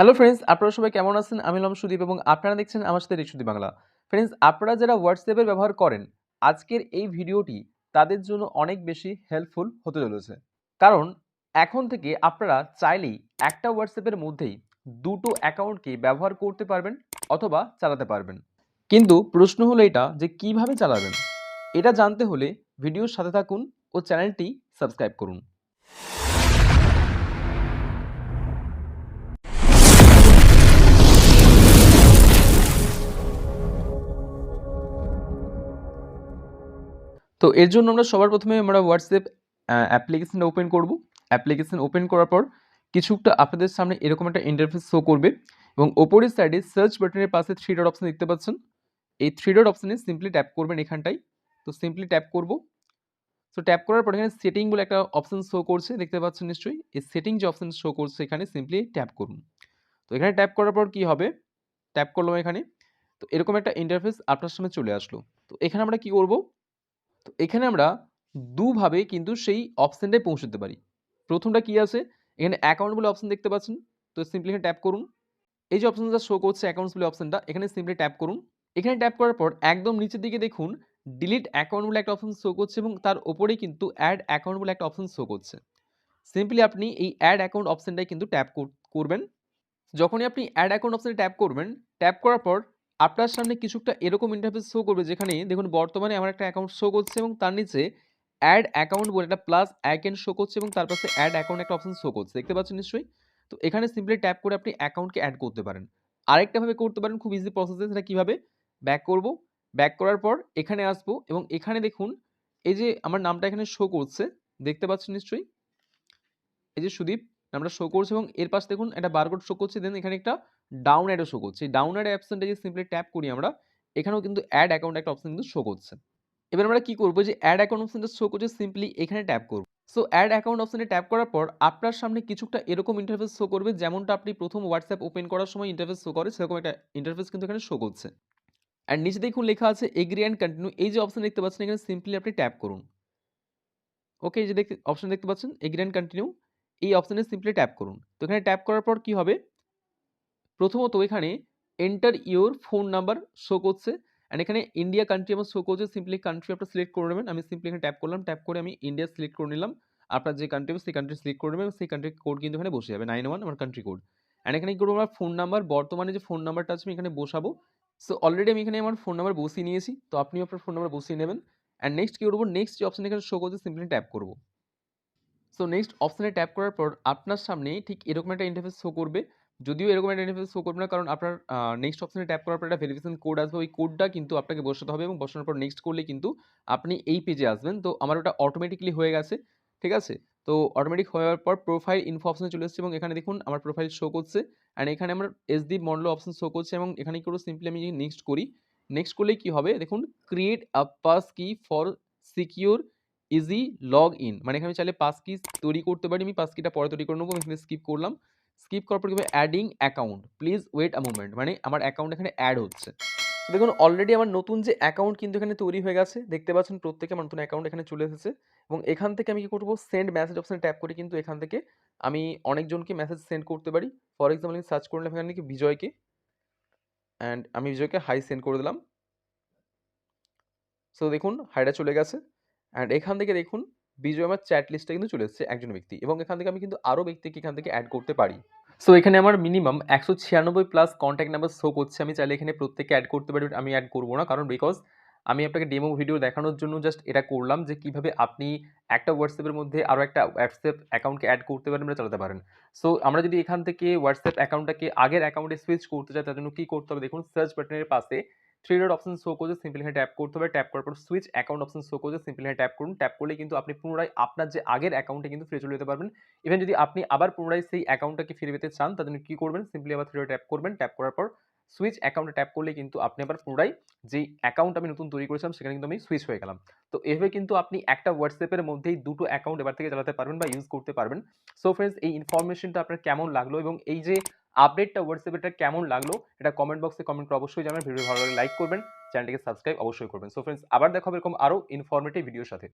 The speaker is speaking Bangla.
হ্যালো ফ্রেন্ডস আপনারা সবাই কেমন আছেন? আমি হলাম সুদীপ এবং আপনারা দেখছেন আমার সাথে রিক্সুদি বাংলা। ফ্রেন্ডস আপনারা যারা হোয়াটসঅ্যাপের ব্যবহার করেন, আজকের এই ভিডিওটি তাদের জন্য অনেক বেশি হেল্পফুল হতে চলেছে। কারণ এখন থেকে আপনারা চাইলেই একটা হোয়াটসঅ্যাপের মধ্যেই দুটো অ্যাকাউন্টকে ব্যবহার করতে পারবেন অথবা চালাতে পারবেন। কিন্তু প্রশ্ন হলো এটা যে কীভাবে চালাবেন? এটা জানতে হলে ভিডিওর সাথে থাকুন ও চ্যানেলটি সাবস্ক্রাইব করুন। তো এর জন্য আমরা সবার প্রথমে আমরা হোয়াটসঅ্যাপ অ্যাপ্লিকেশন ওপেন করব। অ্যাপ্লিকেশান ওপেন করার পর কিছুটা আপনাদের সামনে এরকম একটা ইন্টারফেস শো করবে এবং ওপরের সাইডে সার্চ বাটনের পাশে থ্রি ডট অপশান দেখতে পাচ্ছেন। এই থ্রি ডট অপশনে সিম্পলি ট্যাপ করবেন এখানটায়। তো সিম্পলি ট্যাপ করব। সো ট্যাপ করার পর এখানে সেটিং বলে একটা অপশান শো করছে, দেখতে পাচ্ছেন নিশ্চয়ই? এই সেটিং যে অপশান শো করছে, এখানে সিম্পলি ট্যাপ করুন। তো এখানে ট্যাপ করার পর কি হবে? ট্যাপ করলাম এখানে। তো এরকম একটা ইন্টারফেস আপনার সামনে চলে আসলো। তো এখানে আমরা কি করব? এখানে আমরা দুভাবে কিন্তু সেই অপশানটায় পৌঁছতে পারি। প্রথমটা কি আছে? এখানে অ্যাকাউন্ট বলে অপশন দেখতে পাচ্ছেন। তো সিম্পলি এখানে ট্যাপ করুন। এই যে অপশানটা শো করছে অ্যাকাউন্টস বলে অপশনটা এখানে সিম্পলি ট্যাপ করুন। এখানে ট্যাপ করার পর একদম নিচের দিকে দেখুন ডিলিট অ্যাকাউন্ট বলে একটা অপশন শো করছে এবং তার ওপরেই কিন্তু অ্যাড অ্যাকাউন্ট বলে একটা অপশন শো করছে। সিম্পলি আপনি এই অ্যাড অ্যাকাউন্ট অপশনটাই কিন্তু ট্যাপ করবেন। যখনই আপনি অ্যাড অ্যাকাউন্ট অপশানে ট্যাপ করবেন ট্যাপ করার পর আপনার সামনে কিছুটা এরকম ইন্টারফেস শো করবে যেখানে দেখুন বর্তমানে আমার একটা অ্যাকাউন্ট শো করছে এবং তার নিচে অ্যাড অ্যাকাউন্ট বলে একটা প্লাস আইকন শো করছে এবং তার পাশে অ্যাড অ্যাকাউন্ট একটা অপশন শো করছে। দেখতে পাচ্ছেন নিশ্চয়ই? তো এখানে সিম্পলি ট্যাপ করে আপনি অ্যাকাউন্টকে অ্যাড করতে পারেন। আরেকটা ভাবে করতে পারেন খুব ইজি প্রসেসে সেটা কীভাবে? ব্যাক করব। ব্যাক করার পর এখানে আসব এবং এখানে দেখুন এই যে আমার নামটা এখানে শো করছে, দেখতে পাচ্ছেন নিশ্চয়ই? এই যে সুদীপ, নামটা শো করছে এবং এর পাশে দেখুন একটা বারকোড শো করছে। দেন এখানে একটা ডাউন অ্যাডও শো করছে। এই ডাউন অ্যাড অপশনটা যে সিম্পলি ট্যাপ করি আমরা, এখানেও কিন্তু অ্যাড অ্যাকাউন্ট একটা অপশন কিন্তু শো করছে। এবার আমরা কি করব যে অ্যাড অ্যাকাউন্ট অপশনটা শো করছে সিম্পলি এখানে ট্যাপ করব। সো অ্যাড অ্যাকাউন্ট অপশনে ট্যাপ করার পর, আপনার সামনে কিছুটা এরকম ইন্টারফেস শো করবে, যেমনটা আপনি প্রথম হোয়াটসঅ্যাপ ওপেন করার সময় ইন্টারফেস শো করে, সেরকম একটা ইন্টারফেস কিন্তু এখানে শো করছে। অ্যান্ড নিচে দেখুন লেখা আছে এগ্রি অ্যান্ড কন্টিনিউ এই যে অপশন দেখতে পাচ্ছেন, এখানে সিম্পলি আপনি ট্যাপ করুন। ওকে এই যে দেখতে অপশন দেখতে পাচ্ছেন এগ্রি অ্যান্ড কন্টিনিউ এই অপশনে সিম্পলি ট্যাপ করুন। তো এখানে ট্যাপ করার পর কি হবে? প্রথমত এখানে enter your phone number show করছে অ্যান্ড এখানে ইন্ডিয়া কান্ট্রি আমার শো করছে সিম্পলি কান্ট্রি আপনার সিলেক্ট করে নেবেন। আমি সিম্পলি এখানে ট্যাপ করলাম ট্যাপ করে আমি ইন্ডিয়া সিলেক্ট করে নিলাম। আপনার যে কান্ট্রি সেই কান্ট্রি সিলেক্ট করে নেবেন সেই কান্ট্রির কোড কিন্তু এখানে বসে যাবে নাইন ওয়ান আমার কান্ট্রি কোড অ্যান্ড এখানে কি করব আমার? ফোন নাম্বার বর্তমানে যে ফোন নাম্বারটা আছে, আমি এখানে বসাবো। সো অলরেডি আমি এখানে আমার ফোন নাম্বার বসিয়ে নিয়েছি, তো আপনিও আপনার ফোন নাম্বার বসিয়ে নেবেন। অ্যান্ড নেক্সট কী করব? নেক্সট যে অপশন এখানে শো করছে সিম্পলি ট্যাপ করব। সো নেক্সট অপশানে ট্যাপ করার পর, আপনার সামনে ঠিক এরকম একটা ইন্টারফেস শো করবে। যদিও এরকম একটা ইন্টারফেস শো করবে না, কারণ আপনার নেক্সট অপশানে ট্যাপ করার পর একটা ভেরিফিকেশন কোড আসবে। ওই কোডটা কিন্তু আপনাকে বসাতে হবে এবং বসানোর পর নেক্সট করলে কিন্তু আপনি এই পেজে আসবেন। তো আমার ওটা অটোমেটিকলি হয়ে গেছে, ঠিক আছে? তো অটোমেটিক হওয়ার পর প্রোফাইল ইনফো অপশানে চলে এসেছে এবং এখানে দেখুন আমার প্রোফাইল শো করছে। অ্যান্ড এখানে আমার এসডি মডেল অপশান শো করছে এবং এখানে কি করব? সিম্পলি আমি নেক্সট করি নেক্সট করলে কি হবে? দেখুন create a pass key for secure easy log in মানে এখানে চাইলে পাস কি তৈরি করতে পারি। আমি পাস কিটা পরে তৈরি করে নেব এখানে স্কিপ করলাম। স্কিপ করার পর কি adding account please wait a movement মানে আমার অ্যাকাউন্ট এখানে অ্যাড হচ্ছে। দেখুন অলরেডি আমার নতুন যে অ্যাকাউন্ট কিন্তু এখানে তৈরি হয়ে গেছে, দেখতে পাচ্ছেন প্রত্যেকে আমার নতুন অ্যাকাউন্ট এখানে চলে এসেছে এবং এখান থেকে আমি কি করব? সেন্ড মেসেজ অপশানে ট্যাপ করে কিন্তু এখান থেকে আমি অনেকজনকে মেসেজ সেন্ড করতে পারি। ফর এক্সাম্পল আমি সার্চ করলাম এখানে কি? বিজয়কে। অ্যান্ড আমি বিজয়কে হাই সেন্ড করে দিলাম। সো দেখুন হাইটা চলে গেছে। অ্যান্ড এখান থেকে দেখুন বিজয় আমার চ্যাট লিস্টে কিন্তু চলে এসেছে একজন ব্যক্তি এবং এখান থেকে আমি কিন্তু আরও ব্যক্তিকে এখান থেকে অ্যাড করতে পারি। সো এখানে আমার মিনিমাম একশো ছিয়ানব্বই প্লাস কন্ট্যাক্ট নাম্বার শো করছে। আমি চাইলে এখানে প্রত্যেকে অ্যাড করতে পারি আমি অ্যাড করব না। কারণ বিকজ আমি আপনাকে ডেমো ভিডিও দেখানোর জন্য জাস্ট এটা করলাম যে কীভাবে আপনি একটা হোয়াটসঅ্যাপের মধ্যে আরও একটা হোয়াটসঅ্যাপ অ্যাকাউন্টকে অ্যাড করতে পারেন বা চালাতে পারেন। সো আমরা যদি এখান থেকে হোয়াটসঅ্যাপ অ্যাকাউন্টটাকে আগের অ্যাকাউন্টে সুইচ করতে চাই, তার জন্য কী করতে হবে? দেখুন সার্চ বাটনের পাশে থ্রি ডট অপশন শো করছে সিম্পলি এখানে ট্যাপ করতে হবে ট্যাপ করার পর সুইচ অ্যাকাউন্ট অপশন শো করছে সিম্পলি এখানে ট্যাপ করুন। ট্যাপ করলে কিন্তু আপনি পুনরায় আপনার যে আগের অ্যাকাউন্টে কিন্তু ফিরে চলে যেতে পারবেন। ইভেন যদি আপনি আবার পুনরায় সেই অ্যাকাউন্টটাকে ফিরে পেতে চান জন্য কী করবেন? সিম্পলি আবার থ্রি ট্যাপ করবেন। ট্যাপ করার পর সুইচ অ্যাকাউন্টে ট্যাপ করলে কিন্তু আপনি আবার পুনরায় যেই অ্যাকাউন্ট আমি নতুন তৈরি করেছিলাম, সেখানে কিন্তু আমি সুইচ হয়ে গেলাম। তো এভাবে কিন্তু আপনি একটা হোয়াটসঅ্যাপের মধ্যেই দুটো অ্যাকাউন্ট এবার থেকে চালাতে পারবেন বা ইউজ করতে পারবেন। সো ফ্রেন্ডস এই ইনফরমেশনটা আপনার কেমন লাগল এবং এই যে আপডেটটা হোয়াটসঅ্যাপ এটা কেমন লাগল, এটা কমেন্ট বক্সে কমেন্ট করে অবশ্যই জানাবেন। ভিডিও ভালো লাগলে লাইক করবেন চ্যানেলটিকে সাবস্ক্রাইব অবশ্যই করবেন। সো ফ্রেন্ডস আবার দেখা হবে এরকম আরও ইনফরমেটিভ ভিডিওর সাথে।